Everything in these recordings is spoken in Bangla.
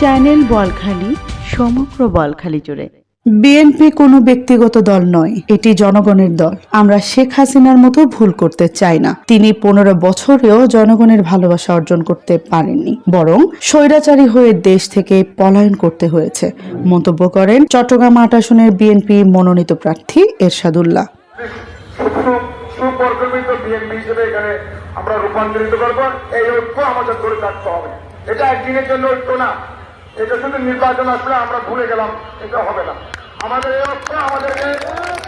চ্যানেল বলখালি সমগ্র বলখালি জুড়ে। বিএনপি কোনো ব্যক্তিগত দল নয় এটি জনগণের দল। আমরা শেখ হাসিনার মতো ভুল করতে চাই না। তিনি পনেরো বছরেও জনগণের ভালোবাসা অর্জন করতে পারেননি বরং স্বৈরাচারী হয়ে দেশ থেকে পলায়ন করতে হয়েছে। মন্তব্য করেন চট্টগ্রাম আট আসনের বিএনপি মনোনীত প্রার্থী এরশাদুল্লাহ। এখানে আমরা রূপান্তরিত করব। এই ঐক্য আমাদের ধরে রাখতে হবে। এটা একদিনের জন্য ঐক্য না। এটা শুধু নির্বাচন আসলে আমরা ভুলে গেলাম, এটা হবে না। আমাদের এই ঐক্য আমাদেরকে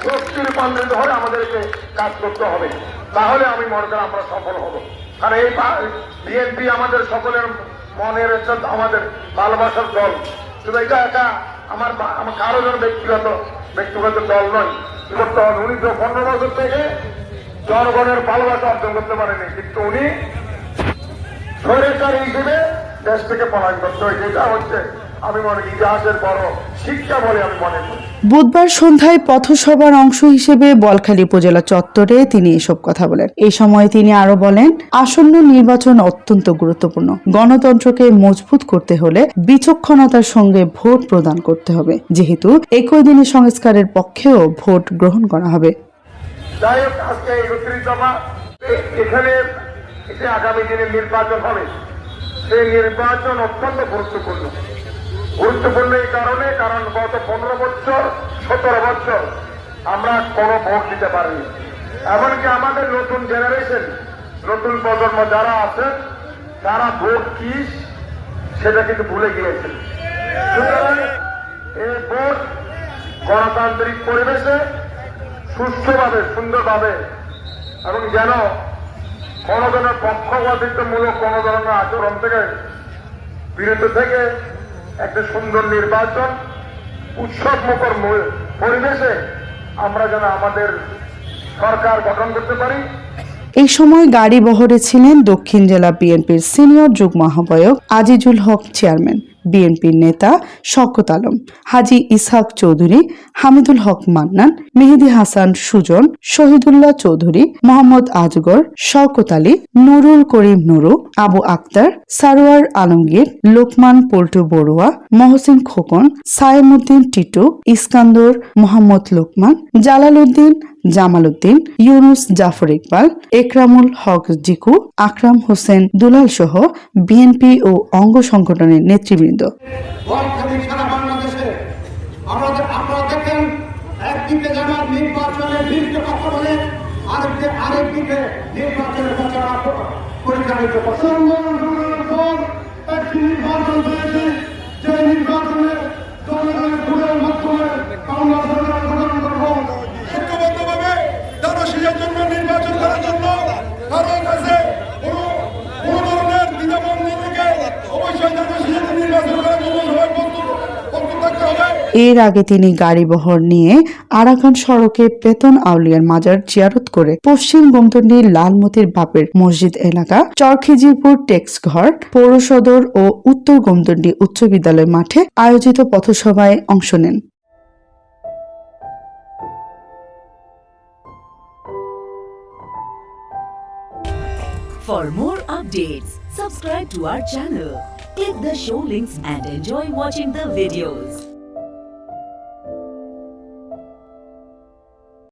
শক্তি রূপান্তরিত হলে আমাদেরকে কাজ করতে হবে। তাহলে আমি মনে করি আমরা সফল হব। কারণ এই বিএনপি আমাদের সকলের মনের একটা আমাদের ভালোবাসার দল। শুধু এটা একা আমার আমার কারও যেন ব্যক্তিগত ব্যক্তিগত দল নয়। হবে? উনি তো পনেরো বছর থেকে জনগণের ভালোবাসা অর্জন করতে পারেনি। কিন্তু উনি স্বৈরাচারী হিসেবে দেশ থেকে পলায়ন করতে হয়েছে এটা হচ্ছে আমি মনে ইতিহাসের বড় শিক্ষা বলে আমি মনে করি। বুধবার সন্ধ্যায় পথসভার অংশ হিসেবে বলখালী উপজেলা চত্বরে তিনি এসব কথা বলেন। এই সময় তিনি আরও বলেন আসন্ন নির্বাচন অত্যন্ত গুরুত্বপূর্ণ। গণতন্ত্রকে মজবুত করতে হলে বিচক্ষণতার সঙ্গে ভোট প্রদান করতে হবে। যেহেতু একই দিনে সংস্কারের পক্ষেও ভোট গ্রহণ করা হবে। যাই হোক আজকে একত্রিশ দফা এ- এখানে আগামী দিনে নির্বাচন হবে। সেই নির্বাচন অত্যন্ত গুরুত্বপূর্ণ। গুরুত্বপূর্ণ এই কারণে, কারণ গত পনেরো বছর, সতেরো বছর আমরা কোনো ভোট দিতে পারিনি। এমনকি আমাদের নতুন জেনারেশন নতুন প্রজন্ম যারা আছে তারা ভোট কি, সেটা কিন্তু ভুলে গিয়েছে সুতরাং এই ভোট গণতান্ত্রিক পরিবেশে সুস্থভাবে সুন্দরভাবে এবং যেন কোনো ধরনের পক্ষপাতিত্বমূলক কোনো ধরনের আচরণ থেকে বিরত থেকে একটা সুন্দর নির্বাচন, উৎসব মুখর পরিবেশে আমরা যেন আমাদের সরকার গঠন করতে পারি। এই সময় গাড়ি বহরে ছিলেন দক্ষিণ জেলা বিএনপির সিনিয়র যুগ্ম আহ্বায়ক আজিজুল হক চেয়ারম্যান। বিএনপির নেতা শওকত আলম, হাজি ইসহাক চৌধুরী, হামিদুল হক মান্নান, মেহেদি হাসান সুজন, শহীদুল্লাহ চৌধুরী, মোহাম্মদ আজগর, শওকত আলী, নুরুল করিম নুরু, আবু আক্তার, সারোয়ার আলমগীর, লোকমান পল্টু বড়ুয়া, মহসিন খোকন সায়েমুদ্দিন টিটু, ইস্কান্দর মোহাম্মদ লোকমান, জালালউদ্দিন জামাল উদ্দিন ইউনুস জাফর ইকবাল একরামুল হক জিকু আকরাম হোসেন দুলাল সহ বিএনপি ও অঙ্গ সংগঠনের নেতৃবৃন্দ। বলখালি সারা বাংলাদেশে আমাদের আপনারা দেখেন একদিকে যেমন নির্বাচনের বিরুদ্ধে কথা বলে আরেকদিকে আরেকদিকে নির্বাচনের প্রচারণা পরিচালিত করছে একটি নির্বাচন হয়েছে যে নির্বাচনে জনগণের ভোটের মাধ্যমে আমরা সরকার গঠন করব ঐক্যবদ্ধভাবে জনশীলের জন্য নির্বাচন করার জন্য কারও কাছে কোনো কোনো ধরনের দ্বিধাবন্ধ থেকে অবশ্যই জনশীলের নির্বাচন করার জন্য সবাই বন্ধু বন্ধু থাকতে হবে এর আগে তিনি গাড়ি বহর নিয়ে আরাকান সড়কে পেতন আউলিয়ার মাজার জিয়ারত করে পশ্চিম গোমতন্ডির লালমতির বাপের মসজিদ এলাকা চরখিজিরপুর টেক্স ঘর পৌর সদর ও উত্তর গোমতন্ডি উচ্চ বিদ্যালয় মাঠে আয়োজিত পথসভায় অংশ নেন For more updates, subscribe to our channel, click the show links and enjoy watching the videos.